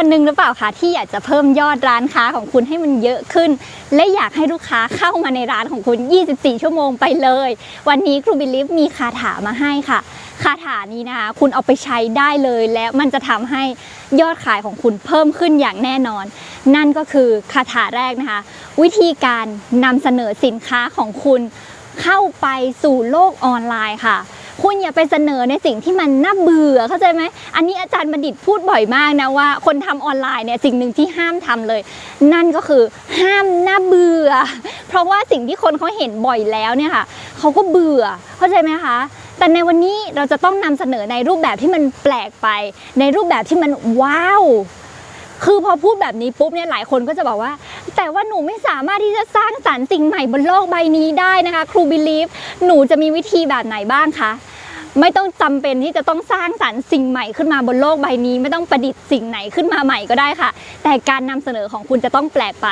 คนหนึ่งหรือเปล่าคะที่อยากจะเพิ่มยอดร้านค้าของคุณให้มันเยอะขึ้น และอยากให้ลูกค้าเข้ามาในร้านของคุณ 24 ชั่วโมงไปเลย วันนี้ครูบิลิฟมีคาถามาให้ค่ะ คาถานี้นะคะ คุณเอาไปใช้ได้เลยและมันจะทำให้ยอดขายของคุณเพิ่มขึ้นอย่างแน่นอน นั่นก็คือคาถาแรกนะคะ วิธีการนำเสนอสินค้าของคุณ เข้าไปสู่โลกออนไลน์ค่ะ คุณอย่าไปเสนอในสิ่งที่มันน่าเบื่อเข้าใจไหมอันนี้อาจารย์บัณฑิตพูดบ่อยมากนะว่า คนทำออนไลน์เนี่ยสิ่งหนึ่งที่ห้ามทำเลย นั่นก็คือห้ามน่าเบื่อ เพราะว่าสิ่งที่คนเขาเห็นบ่อยแล้วเนี่ยค่ะเขาก็เบื่อเข้าใจไหมคะแต่ในวันนี้เราจะต้องนำเสนอในรูปแบบที่มันแปลกไป ในรูปแบบที่มันว้าวคือพอพูดแบบนี้ปุ๊บเนี่ยหลายคนก็จะบอกว่า แต่ว่าหนูไม่สามารถที่จะสร้างสรรค์สิ่งใหม่บนโลกใบนี้ได้นะคะ ครูบิลีฟหนูจะมีวิธีแบบไหนบ้างคะ ไม่ต้องจำเป็นที่จะต้องสร้างสรรค์สิ่งใหม่ขึ้นมาบนโลกใบนี้ ไม่ต้องประดิษฐ์สิ่งไหนขึ้นมาใหม่ก็ได้ค่ะ แต่การนำเสนอของคุณจะต้องแปลกไป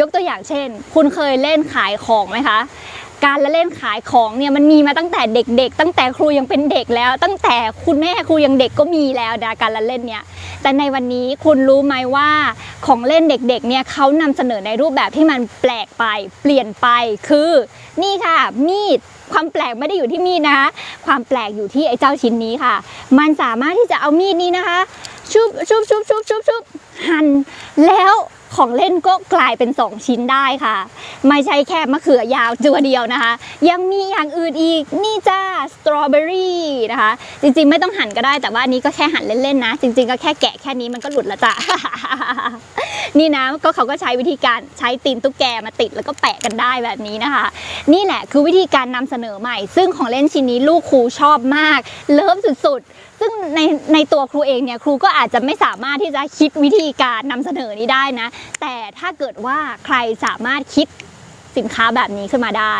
ยกตัวอย่างเช่น คุณเคยเล่นขายของไหมคะ การละเล่นขายของเนี่ยมันมีมาตั้งแต่เด็กๆ ตั้งแต่ครูยังเป็นเด็กแล้ว ตั้งแต่คุณแม่ครูยังเด็กก็มีแล้วนะการละเล่นเนี่ยแต่ในวันนี้คุณรู้ไหมว่าของเล่นเด็กๆเนี่ยเขานำเสนอในรูปแบบที่มันแปลกไป เปลี่ยนไปคือนี่ค่ะมีดความแปลกไม่ได้อยู่ที่มีดนะคะ ความแปลกอยู่ที่ไอ้เจ้าชิ้นนี้ค่ะ มันสามารถที่จะเอามีดนี้นะคะชุบชุบชุบชุบชุบชุบหั่นแล้ว ของเล่นก็กลายเป็น 2 ชิ้นได้ค่ะ ไม่ใช่แค่มะเขือยาวตัวเดียวนะคะ ยังมีอย่างอื่นอีกนี่จ้าสตรอเบอรี่นะคะ จริงๆไม่ต้องหั่นก็ได้แต่ว่าอันนี้ก็แค่หั่นเล่นๆนะ จริงๆก็แค่แกะแค่นี้มันก็หลุดละจ้ะ นี่นะก็เขาก็ใช้วิธีการใช้ตีนตุ๊กแกมาติดแล้วก็แปะกันได้แบบนี้นะคะ นี่แหละคือวิธีการนำเสนอใหม่ ซึ่งของเล่นชิ้นนี้ลูกครูชอบมาก เลิฟสุดๆ ซึ่งในในตัวครูเองเนี่ยครูก็อาจจะไม่สามารถที่จะคิดวิธีการนำเสนอนี้ได้นะ แต่ถ้าเกิดว่าใครสามารถคิดสินค้าแบบนี้ขึ้นมาได้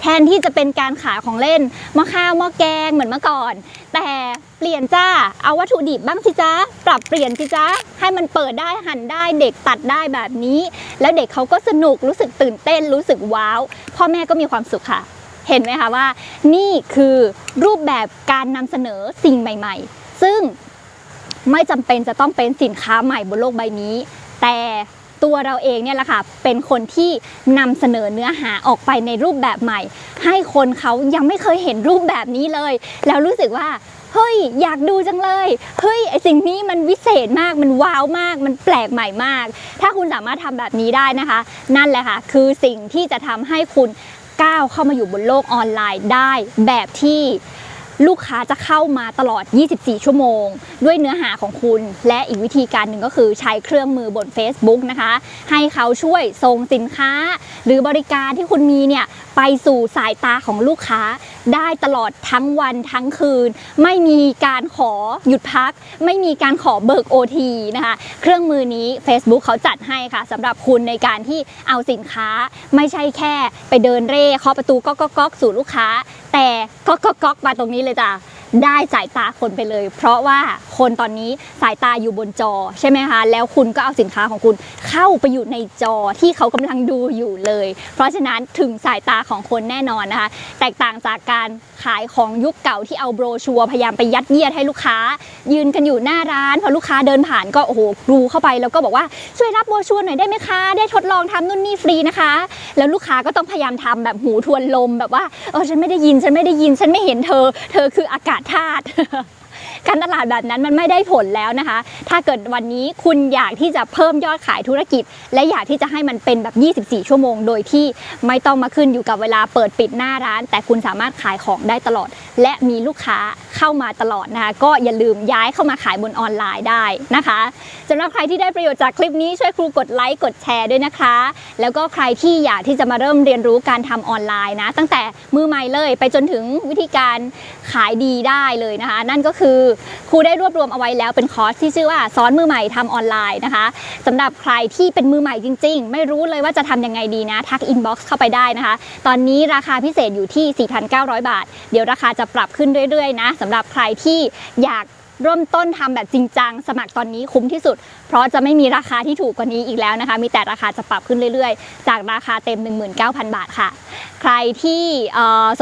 แทนที่จะเป็นการขายของเล่นหม้อข้าวหม้อแกงเหมือนเมื่อก่อน แต่เปลี่ยนจ้า เอาวัตถุดิบบ้างสิจ้าปรับเปลี่ยนสิจ้าให้มันเปิดได้หั่นได้เด็กตัดได้แบบนี้ แล้วเด็กเขาก็สนุกรู้สึกตื่นเต้นรู้สึกว้าว พ่อแม่ก็มีความสุขค่ะ เห็นไหมคะว่า นี่คือรูปแบบการนำเสนอสิ่งใหม่ ๆ ซึ่งไม่จำเป็นจะต้องเป็นสินค้าใหม่บนโลกใบนี้ แต่ ตัวเราเองเนี่ยแหละค่ะเป็นคนที่นำเสนอเนื้อหาออกไปในรูปแบบใหม่ ให้คนเขายังไม่เคยเห็นรูปแบบนี้เลย แล้วรู้สึกว่าเฮ้ยอยากดูจังเลยเฮ้ยไอสิ่งนี้มันวิเศษมากมันว้าวมาก มันแปลกใหม่มาก ถ้าคุณสามารถทำแบบนี้ได้นะคะ นั่นแหละค่ะคือสิ่งที่จะทำให้คุณก้าวเข้ามาอยู่บนโลกออนไลน์ได้แบบที่ ลูกค้าจะเข้ามาตลอด 24 ชั่วโมง ด้วยเนื้อหาของคุณ และอีกวิธีการหนึ่งก็คือใช้เครื่องมือบน Facebook นะคะ ให้เขาช่วยส่งสินค้า หรือบริการที่คุณมีเนี่ยไปสู่สายตาของลูกค้า ได้ตลอดทั้งวันทั้งคืน ไม่มีการขอหยุดพัก ไม่มีการขอเบิก OT นะคะ เครื่องมือนี้ Facebook เขาจัดให้ค่ะสำหรับคุณในการที่เอาสินค้า ไม่ใช่แค่ไปเดินเร่เคาะประตูก๊อกก๊อกก๊กสู่ลูกค้า แต่ก๊อกก๊อกก๊อกมาตรงนี้เลยจ้ะ ได้สายตาคนไปเลย เพราะว่าคนตอนนี้สายตาอยู่บนจอใช่ไหมคะ แล้วคุณก็เอาสินค้าของคุณเข้าไปอยู่ในจอที่เขากำลังดูอยู่เลย เพราะฉะนั้นถึงสายตาของคนแน่นอนนะคะ แตกต่างจากการขายของยุคเก่าที่เอาโบรชัวร์พยายามไปยัดเยียดให้ลูกค้า ยืนกันอยู่หน้าร้านพอลูกค้าเดินผ่านก็โอ้โหรูเข้าไปแล้วก็บอกว่าช่วยรับโบรชัวร์หน่อยได้ไหมคะ ได้ทดลองทำนู่นนี่ฟรีนะคะ แล้วลูกค้าก็ต้องพยายามทำแบบหูทวนลมแบบว่าเออฉันไม่ได้ยินฉันไม่ได้ยินฉันไม่เห็นเธอ เธอคืออากาศธาตุ การตลาดแบบนั้นมันไม่ได้ผลแล้วนะคะ ถ้าเกิดวันนี้คุณอยากที่จะเพิ่มยอดขายธุรกิจ และอยากที่จะให้มันเป็นแบบ 24 ชั่วโมง โดยที่ไม่ต้องมาขึ้นอยู่กับเวลาเปิดปิดหน้าร้าน แต่คุณสามารถขายของได้ตลอด และมีลูกค้าเข้ามาตลอดนะคะ ก็อย่าลืมย้ายเข้ามาขายบนออนไลน์ได้นะคะสำหรับใครที่ได้ประโยชน์จากคลิปนี้ช่วยครูกดไลค์กดแชร์ด้วยนะคะ แล้วก็ใครที่อยากที่จะมาเริ่มเรียนรู้การทำออนไลน์นะ ตั้งแต่มือใหม่เลยไปจนถึงวิธีการขายดีได้เลยนะคะ นั่นก็คือครูได้รวบรวมเอาไว้แล้วเป็นคอร์สที่ชื่อว่าสอนมือใหม่ทำออนไลน์นะคะสำหรับใครที่เป็นมือใหม่จริง ๆ ไม่รู้เลยว่าจะทำยังไงดีนะ ทักอินบ็อกซ์เข้าไปได้นะคะ ตอนนี้ราคาพิเศษอยู่ที่ 4,900 บาท เดี๋ยวราคาจะปรับขึ้นเรื่อยๆนะสำหรับใครที่อยาก เริ่มต้นทำแบบจริงจังสมัครตอนนี้คุ้มที่สุด เพราะจะไม่มีราคาที่ถูกกว่านี้อีกแล้วนะคะ มีแต่ราคาจะปรับขึ้นเรื่อยๆ จากราคาเต็ม 19,000 บาทค่ะ ใครที่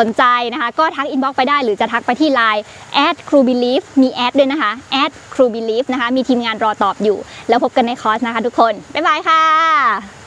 สนใจนะคะ ก็ทักอินบ็อกซ์ไปได้หรือจะทักไปที่ Line แอดครูบิลีฟมีแอดด้วยนะคะแอดครูบิลีฟนะคะมีทีมงานรอตอบอยู่ แล้วพบกันในคอร์สนะคะทุกคน บ๊ายบายค่ะ